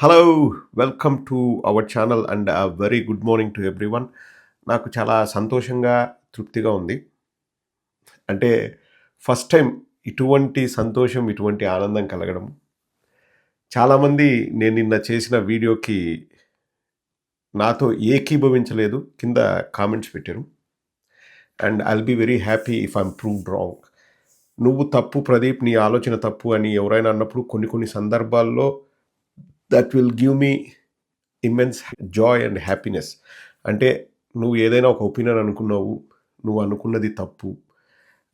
Hello welcome to our channel and a very good morning to everyone నాకు చాలా సంతోషంగా తృప్తిగా ఉంది. అంటే ఫస్ట్ టైం ఇటువంటి సంతోషం ఇటువంటి ఆనందం కలగడం. చాలామంది నేను నిన్న చేసిన వీడియోకి నాతో ఏకీభవించలేదు. కింద కామెంట్స్ పెట్టారు. And I'll be very happy if I'm proved wrong నువ్వు తప్పు ప్రదీప్ నీ ఆలోచన తప్పు అని ఎవరైనా అన్నప్పుడు కొన్ని కొన్ని సందర్భాల్లో that will give me immense joy and happiness అంటే నువ్వు ఏదైనా ఒక ఒపీనియన్ అనుకున్నావు నువ్వు అనుకున్నది తప్పు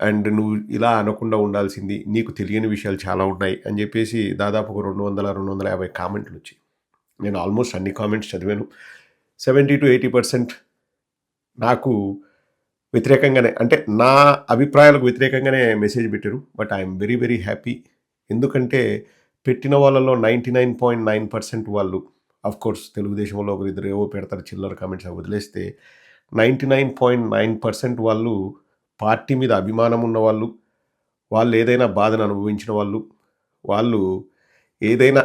అండ్ నువ్వు ఇలా అనకుండా ఉండాల్సింది నీకు తెలియని విషయాలు చాలా ఉన్నాయి అని చెప్పేసి దాదాపు ఒక రెండు వందల రెండు వందల యాభై కామెంట్లు వచ్చాయి. నేను ఆల్మోస్ట్ అన్ని కామెంట్స్ చదివాను. సెవెంటీ టు ఎయిటీ పర్సెంట్ నాకు వ్యతిరేకంగానే అంటే నా అభిప్రాయాలకు వ్యతిరేకంగానే మెసేజ్ పెట్టారు but I'm very very happy ఎందుకంటే పెట్టిన వాళ్ళలో ninety nine point nine percent వాళ్ళు అఫ్ కోర్స్ తెలుగుదేశంలో ఒకరిద్దరు ఏవో పెడతారు చిల్లర కామెంట్స్ అవి వదిలేస్తే ninety nine point nine percent వాళ్ళు పార్టీ మీద అభిమానం ఉన్న వాళ్ళు వాళ్ళు ఏదైనా బాధను అనుభవించిన వాళ్ళు వాళ్ళు ఏదైనా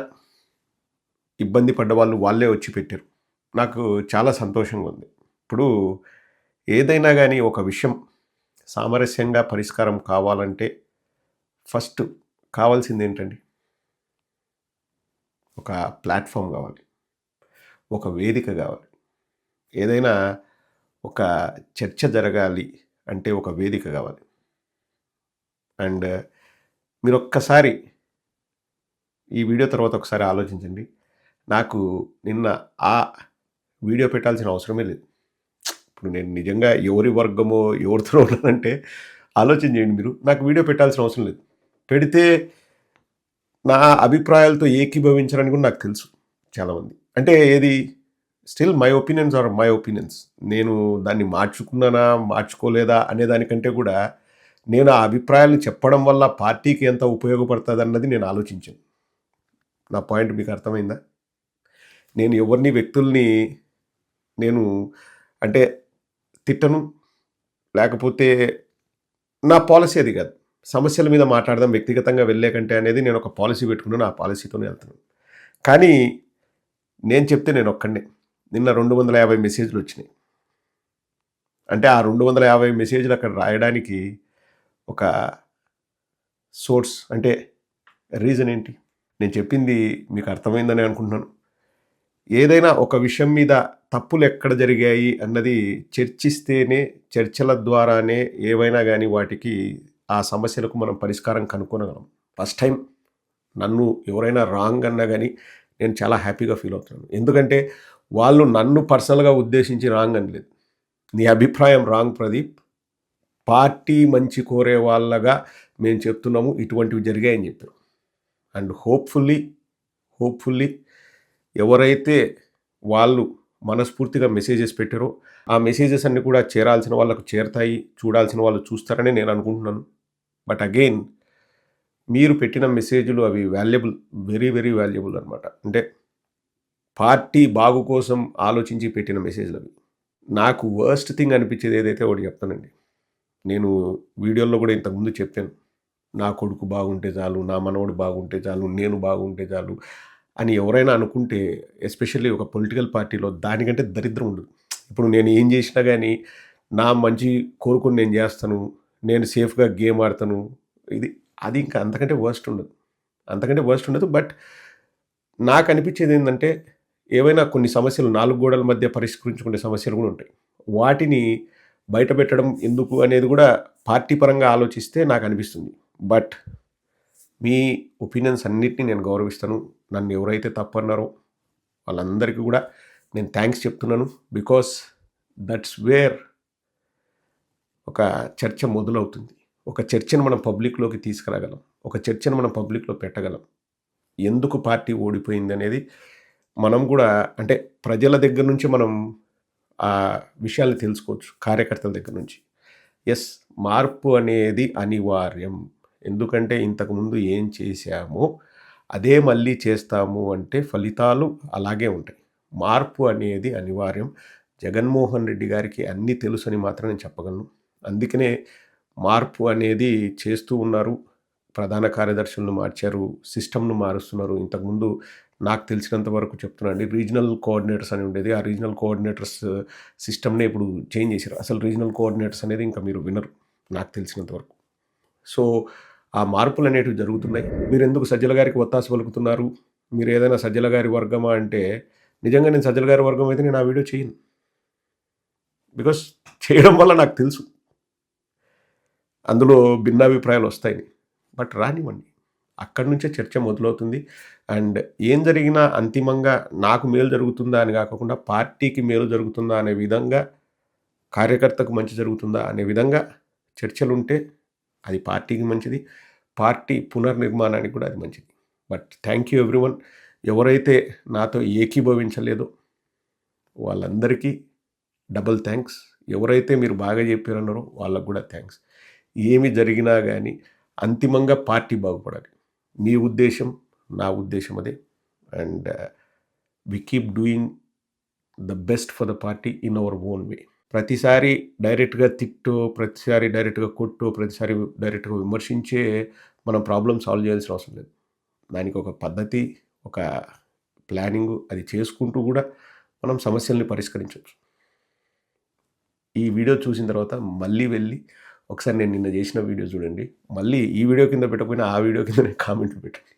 ఇబ్బంది పడ్డ వాళ్ళు వాళ్ళే వచ్చి పెట్టారు. నాకు చాలా సంతోషంగా ఉంది. ఇప్పుడు ఏదైనా కానీ ఒక విషయం సామరస్యంగా పరిష్కారం కావాలంటే ఫస్ట్ కావాల్సింది ఏంటండి ఒక ప్లాట్ఫామ్ కావాలి. ఒక వేదిక కావాలి. ఏదైనా ఒక చర్చ జరగాలి అంటే ఒక వేదిక కావాలి. అండ్ మీరు ఒక్కసారి ఈ వీడియో తర్వాత ఒకసారి ఆలోచించండి. నాకు నిన్న ఆ వీడియో పెట్టాల్సిన అవసరమే లేదు. ఇప్పుడు నేను నిజంగా ఎవరి వర్గమో ఎవరితో ఉన్నానంటే ఆలోచన చేయండి మీరు. నాకు వీడియో పెట్టాల్సిన అవసరం లేదు. పెడితే నా అభిప్రాయాలతో ఏకీభవించడానికి కూడా నాకు తెలుసు చాలామంది. అంటే ఏది? Still my opinions are my opinions నేను దాన్ని మార్చుకున్నానా మార్చుకోలేదా అనే దానికంటే కూడా నేను ఆ అభిప్రాయాలు చెప్పడం వల్ల పార్టీకి ఎంత ఉపయోగపడుతుంది అన్నది నేను ఆలోచించాను. నా పాయింట్ మీకు అర్థమైందా? నేను ఎవరిని వ్యక్తుల్ని నేను అంటే తిట్టను లేకపోతే నా పాలసీ అది కాదు. సమస్యల మీద మాట్లాడదాం వ్యక్తిగతంగా వెళ్ళే కంటే అనేది నేను ఒక పాలసీ పెట్టుకున్నాను ఆ పాలసీతోనే వెళ్తున్నాను. కానీ నేను చెప్తే నేను ఒక్కడే నిన్న రెండు వందల యాభై మెసేజ్లు వచ్చినాయి. అంటే ఆ రెండు వందల యాభై మెసేజ్లు అక్కడ రాయడానికి ఒక సోర్స్ అంటే రీజన్ ఏంటి? నేను చెప్పింది మీకు అర్థమైందని అనుకుంటున్నాను. ఏదైనా ఒక విషయం మీద తప్పులు ఎక్కడ జరిగాయి అన్నది చర్చిస్తేనే చర్చల ద్వారానే ఏవైనా కానీ వాటికి ఆ సమస్యలకు మనం పరిష్కారం కనుక్కోనగలం. ఫస్ట్ టైం నన్ను ఎవరైనా రాంగ్ అన్నా కానీ నేను చాలా హ్యాపీగా ఫీల్ అవుతున్నాను. ఎందుకంటే వాళ్ళు నన్ను పర్సనల్గా ఉద్దేశించి రాంగ్ అనలేదు. నీ అభిప్రాయం రాంగ్ ప్రదీప్. పార్టీ మంచి కోరే వాళ్ళగా మేము చెప్తున్నాము ఇటువంటివి జరిగాయని చెప్పారు. అండ్ హోప్ఫుల్లీ హోప్ఫుల్లీ ఎవరైతే వాళ్ళు మనస్ఫూర్తిగా మెసేజెస్ పెట్టారో ఆ మెసేజెస్ అన్నీ కూడా చేరాల్సిన వాళ్ళకు చేరతాయి చూడాల్సిన వాళ్ళు చూస్తారని నేను అనుకుంటున్నాను. బట్ అగైన్ మీరు పెట్టిన మెసేజ్లు అవి వాల్యుబుల్ వెరీ వెరీ వాల్యుబుల్ అనమాట అంటే పార్టీ బాగు కోసం ఆలోచించి పెట్టిన మెసేజ్లు అవి. నాకు వర్స్ట్ థింగ్ అనిపించేది ఏదైతే ఒకటి చెప్తానండి. నేను వీడియోలో కూడా ఇంతకుముందు చెప్పాను. నా కొడుకు బాగుంటే చాలు నా మనవడు బాగుంటే చాలు నేను బాగుంటే చాలు అని ఎవరైనా అనుకుంటే ఎస్పెషల్లీ ఒక పొలిటికల్ పార్టీలో దానికంటే దరిద్రం ఉండదు. ఇప్పుడు నేను ఏం చేసినా కానీ నా మంచి కోరుకుని నేను చేస్తాను నేను సేఫ్గా గేమ్ ఆడతాను. ఇది అది ఇంకా అంతకంటే వర్స్ట్ ఉండదు. అంతకంటే వర్స్ట్ ఉండదు. బట్ నాకు అనిపించేది ఏంటంటే ఏవైనా కొన్ని సమస్యలు నాలుగు గోడల మధ్య పరిష్కరించుకునే సమస్యలు కూడా ఉంటాయి. వాటిని బయట పెట్టడం ఎందుకు అనేది కూడా పార్టీ పరంగా ఆలోచిస్తే నాకు అనిపిస్తుంది. బట్ మీ ఒపీనియన్స్ అన్నిటిని నేను గౌరవిస్తాను. నన్ను ఎవరైతే తప్పన్నారో వాళ్ళందరికీ కూడా నేను థ్యాంక్స్ చెప్తున్నాను. బికాస్ దట్స్ వేర్ ఒక చర్చ మొదలవుతుంది. ఒక చర్చను మనం పబ్లిక్లోకి తీసుకురాగలం. ఒక చర్చను మనం పబ్లిక్లో పెట్టగలం. ఎందుకు పార్టీ ఓడిపోయింది అనేది మనం కూడా అంటే ప్రజల దగ్గర నుంచి మనం ఆ విషయాలు తెలుసుకోవచ్చు. కార్యకర్తల దగ్గర నుంచి. ఎస్ మార్పు అనేది అనివార్యం. ఎందుకంటే ఇంతకుముందు ఏం చేశామో అదే మళ్ళీ చేస్తాము అంటే ఫలితాలు అలాగే ఉంటాయి. మార్పు అనేది అనివార్యం. జగన్మోహన్ రెడ్డి గారికి అన్నీ తెలుసు అని మాత్రం నేను చెప్పగలను. అందుకనే మార్పు అనేది చేస్తూ ఉన్నారు. ప్రధాన కార్యదర్శులను మార్చారు సిస్టమ్ను మారుస్తున్నారు. ఇంతకుముందు నాకు తెలిసినంత వరకు చెప్తున్నాండి రీజనల్ కోఆర్డినేటర్స్ అని ఉండేది. ఆ రీజనల్ కోఆర్డినేటర్స్ సిస్టమ్నే ఇప్పుడు చేంజ్ చేశారు. అసలు రీజనల్ కోఆర్డినేటర్స్ అనేది ఇంకా మీరు వినరు నాకు తెలిసినంత వరకు. సో ఆ మార్పులు అనేటివి జరుగుతున్నాయి. మీరు ఎందుకు సజ్జల గారికి ఒత్తాస పలుకుతున్నారు? మీరు ఏదైనా సజ్జల గారి వర్గమా అంటే నిజంగా నేను సజ్జల గారి వర్గం అయితే నేను ఆ వీడియో చేయను. బికాస్ చేయడం వల్ల నాకు తెలుసు. అందులో భిన్నాభిప్రాయాలు వస్తాయి. బట్ రానివ్వండి. అక్కడి నుంచే చర్చ మొదలవుతుంది. అండ్ ఏం జరిగినా అంతిమంగా నాకు మేలు జరుగుతుందా అని కాకుండా పార్టీకి మేలు జరుగుతుందా అనే విధంగా కార్యకర్తకు మంచి జరుగుతుందా అనే విధంగా చర్చలు ఉంటే అది పార్టీకి మంచిది. పార్టీ పునర్నిర్మాణానికి కూడా అది మంచిది. But thank you everyone. ఎవరైతే నాతో ఏకీభవించలేదో వాళ్ళందరికీ డబుల్ థ్యాంక్స్. ఎవరైతే మీరు బాగా చెప్పారన్నారో వాళ్ళకు కూడా థ్యాంక్స్. ఏమి జరిగినా కానీ అంతిమంగా పార్టీ బాగుపడాలి. మీ ఉద్దేశం నా ఉద్దేశం అదే. And we keep doing the best for the party in our own way ప్రతిసారి డైరెక్ట్గా తిట్టో ప్రతిసారి డైరెక్ట్గా కొట్టో ప్రతిసారి డైరెక్ట్గా విమర్శించే మనం ప్రాబ్లం సాల్వ్ చేయాల్సిన అవసరం లేదు. దానికి ఒక పద్ధతి ఒక ప్లానింగ్ అది చేసుకుంటూ కూడా మనం సమస్యల్ని పరిష్కరించవచ్చు. ఈ వీడియో చూసిన తర్వాత మళ్ళీ వెళ్ళి ఒకసారి నేను నిన్న చేసిన వీడియో చూడండి. మళ్ళీ ఈ వీడియో కింద పెట్టకపోయినా ఆ వీడియో కింద కామెంట్ పెట్టండి.